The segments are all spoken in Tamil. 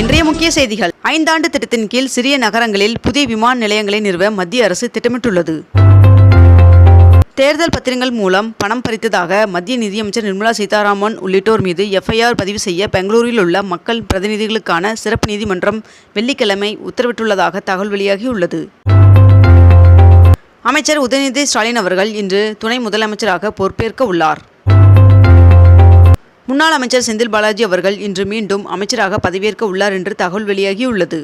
இன்றைய முக்கிய செய்திகள். ஐந்தாண்டு திட்டத்தின் கீழ் சிறிய நகரங்களில் புதிய விமான நிலையங்களை நிறுவ மத்திய அரசு திட்டமிட்டுள்ளது. தேர்தல் பத்திரங்கள் மூலம் பணம் பறித்ததாக மத்திய நிதியமைச்சர் நிர்மலா சீதாராமன் உள்ளிட்டோர் மீது எஃப்ஐஆர் பதிவு செய்ய பெங்களூரில் உள்ள மக்கள் பிரதிநிதிகளுக்கான சிறப்பு நீதிமன்றம் வெள்ளிக்கிழமை உத்தரவிட்டுள்ளதாக தகவல் வெளியாகியுள்ளது. அமைச்சர் உதயநிதி ஸ்டாலின் அவர்கள் இன்று துணை முதலமைச்சராக பொறுப்பேற்க உள்ளார். முன்னாள் அமைச்சர் செந்தில் பாலாஜி அவர்கள் இன்று மீண்டும் அமைச்சராக பதவியேற்க உள்ளார் என்று தகவல் வெளியாகியுள்ளது.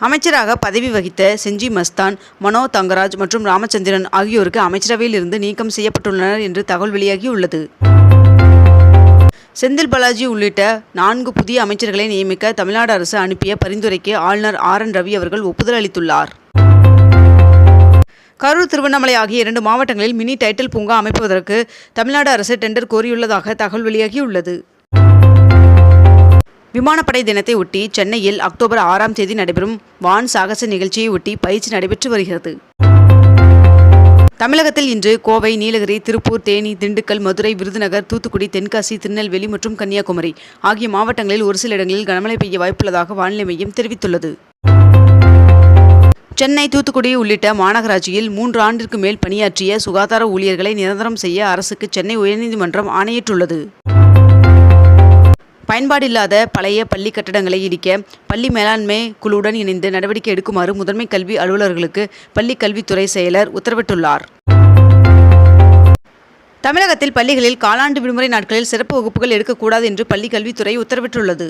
அமைச்சராக பதவி வகித்த செஞ்சி மஸ்தான் மனோ தங்கராஜ் மற்றும் ராமச்சந்திரன் ஆகியோருக்கு அமைச்சரவையில் இருந்து நீக்கம் செய்யப்பட்டுள்ளனர் என்று தகவல் வெளியாகியுள்ளது. செந்தில் பாலாஜி உள்ளிட்ட நான்கு புதிய அமைச்சர்களை நியமிக்க தமிழ்நாடு அரசு அனுப்பிய பரிந்துரைக்கு ஆளுநர் ஆர் என் ரவி அவர்கள் ஒப்புதல் அளித்துள்ளார். கரூர் திருவண்ணாமலை ஆகிய இரண்டு மாவட்டங்களில் மினி டைட்டில் பூங்கா அமைப்பதற்கு தமிழ்நாடு அரசு டெண்டர் கோரியுள்ளதாக தகவல் வெளியாகியுள்ளது. விமானப்படை தினத்தை ஒட்டி சென்னையில் அக்டோபர் ஆறாம் தேதி நடைபெறும் வான் சாகச நிகழ்ச்சியை ஒட்டி பயிற்சி நடைபெற்று வருகிறது. தமிழகத்தில் இன்று கோவை நீலகிரி திருப்பூர் தேனி திண்டுக்கல் மதுரை விருதுநகர் தூத்துக்குடி தென்காசி திருநெல்வேலி மற்றும் கன்னியாகுமரி ஆகிய மாவட்டங்களில் ஒரு சில இடங்களில் கனமழை பெய்ய வாய்ப்புள்ளதாக வானிலை மையம் தெரிவித்துள்ளது. சென்னை தூத்துக்குடி உள்ளிட்ட மாநகராட்சியில் மூன்று ஆண்டிற்கு மேல் பணியாற்றிய சுகாதார ஊழியர்களை நிரந்தரம் செய்ய அரசுக்கு சென்னை உயர்நீதிமன்றம் ஆணையிட்டுள்ளது. பயன்பாடில்லாத பழைய பள்ளி கட்டடங்களை இடிக்க பள்ளி மேலாண்மை குழுவுடன் இணைந்து நடவடிக்கை எடுக்குமாறு முதன்மை கல்வி அலுவலர்களுக்கு பள்ளி கல்வித்துறை செயலர் உத்தரவிட்டுள்ளார். தமிழகத்தில் பள்ளிகளில் காலாண்டு விடுமுறை நாட்களில் சிறப்பு வகுப்புகள் எடுக்கக்கூடாது என்று பள்ளி கல்வித்துறை உத்தரவிட்டுள்ளது.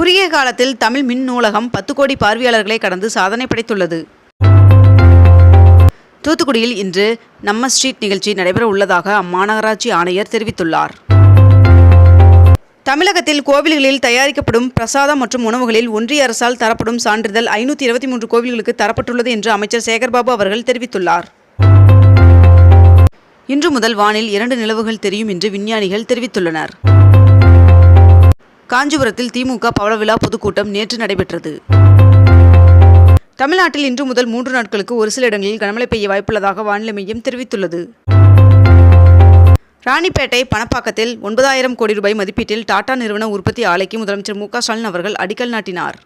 குறுகிய காலத்தில் தமிழ் மின் நூலகம் பத்து கோடி பார்வையாளர்களை கடந்து சாதனை படைத்துள்ளது. தூத்துக்குடியில் இன்று நம்ம ஸ்ட்ரீட் நிகழ்ச்சி நடைபெற உள்ளதாக அம்மாநகராட்சி ஆணையர் தெரிவித்துள்ளார். தமிழகத்தில் கோவில்களில் தயாரிக்கப்படும் பிரசாதம் மற்றும் உணவுகளில் ஒன்றிய அரசால் தரப்படும் சான்றிதழ் ஐநூற்றி இருபத்தி மூன்று கோவில்களுக்கு தரப்பட்டுள்ளது என்று அமைச்சர் சேகர்பாபு அவர்கள் தெரிவித்துள்ளார். இன்று முதல் வானில் இரண்டு நிலவுகள் தெரியும் என்று விஞ்ஞானிகள் தெரிவித்துள்ளனர். காஞ்சிபுரத்தில் திமுக பவள விழா பொதுக்கூட்டம் நேற்று நடைபெற்றது. தமிழ்நாட்டில் இன்று முதல் மூன்று நாட்களுக்கு ஒரு சில இடங்களில் கனமழை பெய்ய வாய்ப்புள்ளதாக வானிலை மையம் தெரிவித்துள்ளது. ராணிப்பேட்டை பணப்பாக்கத்தில் ஒன்பதாயிரம் கோடி ரூபாய் மதிப்பீட்டில் டாடா நிறுவன உற்பத்தி ஆலைக்கு முதலமைச்சர் மு ஸ்டாலின் அவர்கள் அடிக்கல் நாட்டினார்.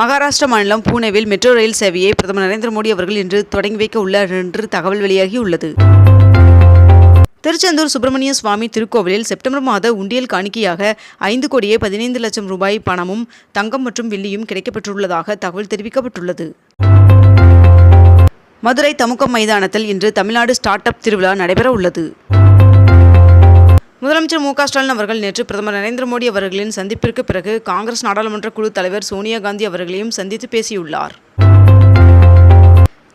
மகாராஷ்டிரா மாநிலம் பூனேவில் மெட்ரோ ரயில் சேவையை பிரதமர் நரேந்திர மோடி அவர்கள் இன்று தொடங்கி வைக்க உள்ளார் என்று தகவல் வெளியாகியுள்ளது. திருச்செந்தூர் சுப்பிரமணிய சுவாமி திருக்கோவிலில் செப்டம்பர் மாத உண்டியல் காணிக்கையாக ஐந்து கோடியே பதினைந்து லட்சம் ரூபாய் பணமும் தங்கம் மற்றும் வெள்ளியும் கிடைக்கப்பெற்றுள்ளதாக தகவல் தெரிவிக்கப்பட்டுள்ளது. மதுரை தமுக்கம் மைதானத்தில் இன்று தமிழ்நாடு ஸ்டார்ட் அப் திருவிழா நடைபெற உள்ளது. முதலமைச்சர் மு ஸ்டாலின் அவர்கள் நேற்று பிரதமர் நரேந்திர மோடி அவர்களின் சந்திப்பிற்கு பிறகு காங்கிரஸ் நாடாளுமன்ற குழு தலைவர் சோனியா காந்தி அவர்களையும் சந்தித்து பேசியுள்ளார்.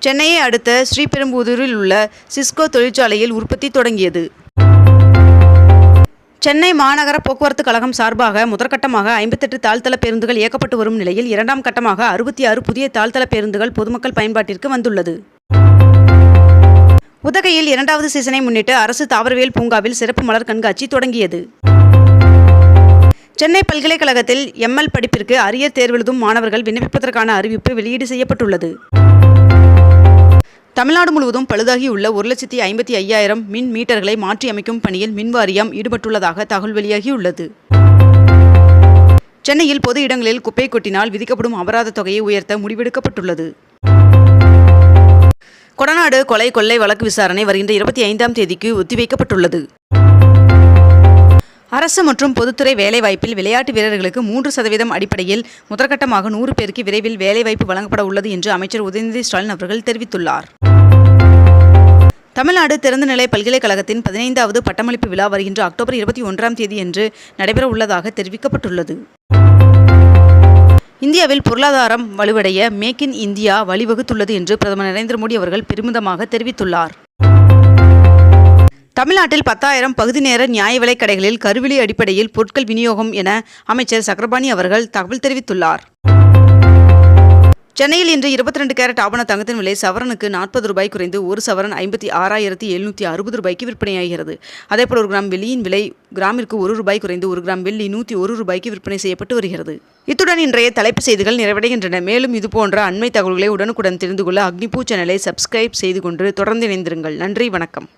சென்னையை அடுத்த ஸ்ரீபெரும்புதூரில் உள்ள சிஸ்கோ தொழிற்சாலையில் உற்பத்தி தொடங்கியது. சென்னை மாநகர போக்குவரத்து கழகம் சார்பாக முதற்கட்டமாக ஐம்பத்தெட்டு தாழ்த்தள பேருந்துகள் இயக்கப்பட்டு வரும் நிலையில் இரண்டாம் கட்டமாக அறுபத்தி ஆறு புதிய தாழ்த்தள பேருந்துகள் பொதுமக்கள் பயன்பாட்டிற்கு வந்துள்ளது. உதகையில் இரண்டாவது சீசனை முன்னிட்டு அரசு தாவரவியல் பூங்காவில் சிறப்பு மலர் கண்காட்சி தொடங்கியது. சென்னை பல்கலைக்கழகத்தில் எம்எல் படிப்பிற்கு அரியர் தேர்வெழுதும் மாணவர்கள் விண்ணப்பிப்பதற்கான அறிவிப்பு வெளியீடு செய்யப்பட்டுள்ளது. தமிழ்நாடு முழுவதும் பழுதாகியுள்ள ஒரு லட்சத்தி ஐம்பத்தி ஐயாயிரம் மின் மீட்டர்களை மாற்றியமைக்கும் பணியில் மின்வாரியம் ஈடுபட்டுள்ளதாக தகவல் வெளியாகியுள்ளது. சென்னையில் பொது இடங்களில் குப்பை கொட்டினால் விதிக்கப்படும் அபராத தொகையை உயர்த்த முடிவெடுக்கப்பட்டுள்ளது. கொடநாடு கொலை கொள்ளை வழக்கு விசாரணை வருகின்ற இருபத்தி ஐந்தாம் தேதிக்கு ஒத்திவைக்கப்பட்டுள்ளது. அரசு மற்றும் பொதுத்துறை வேலைவாய்ப்பில் விளையாட்டு வீரர்களுக்கு மூன்று சதவீதம் அடிப்படையில் முதற்கட்டமாக நூறு பேருக்கு விரைவில் வேலைவாய்ப்பு வழங்கப்பட உள்ளது என்று அமைச்சர் உதயநிதி ஸ்டாலின் அவர்கள் தெரிவித்துள்ளார். தமிழ்நாடு திறந்தநிலை பல்கலைக்கழகத்தின் பதினைந்தாவது பட்டமளிப்பு விழா வருகின்ற அக்டோபர் இருபத்தி ஒன்றாம் தேதி என்று நடைபெற உள்ளதாக தெரிவிக்கப்பட்டுள்ளது. இந்தியாவில் பொருளாதாரம் வலுவடைய மேக் இன் இந்தியா வழிவகுத்துள்ளது என்று பிரதமர் நரேந்திர மோடி அவர்கள் பெருமிதமாக தெரிவித்துள்ளார். தமிழ்நாட்டில் பத்தாயிரம் பகுதி நேர நியாய விலைக் கடைகளில் கருவிலி அடிப்படையில் பொருட்கள் விநியோகம் என அமைச்சர் சக்கரபாணி அவர்கள் தகவல் தெரிவித்துள்ளார். சென்னையில் இன்று இருபத்தி ரெண்டு கேரட் ஆபண தங்கத்தின் விலை சவரனுக்கு நாற்பது ரூபாய் குறைந்து ஒரு சவரன் ஐம்பத்தி ஆறாயிரத்தி எழுநூற்றி அறுபது ரூபாய்க்கு விற்பனையாகிறது. அதேபோல் ஒரு கிராம் வெள்ளியின் விலை கிராமிற்கு ஒரு ரூபாய் குறைந்து ஒரு கிராம் வெள்ளி நூற்றி ஒரு ரூபாய்க்கு விற்பனை செய்யப்பட்டு வருகிறது. இத்துடன் இன்றைய தலைப்பு செய்திகள் நிறைவடைகின்றன. மேலும் இதுபோன்ற அண்மை தகவல்களை உடனுக்குடன் தெரிந்து கொள்ள அக்னிபூ சேனலை சப்ஸ்கிரைப் செய்து கொண்டு தொடர்ந்து இணைந்திருங்கள். நன்றி வணக்கம்.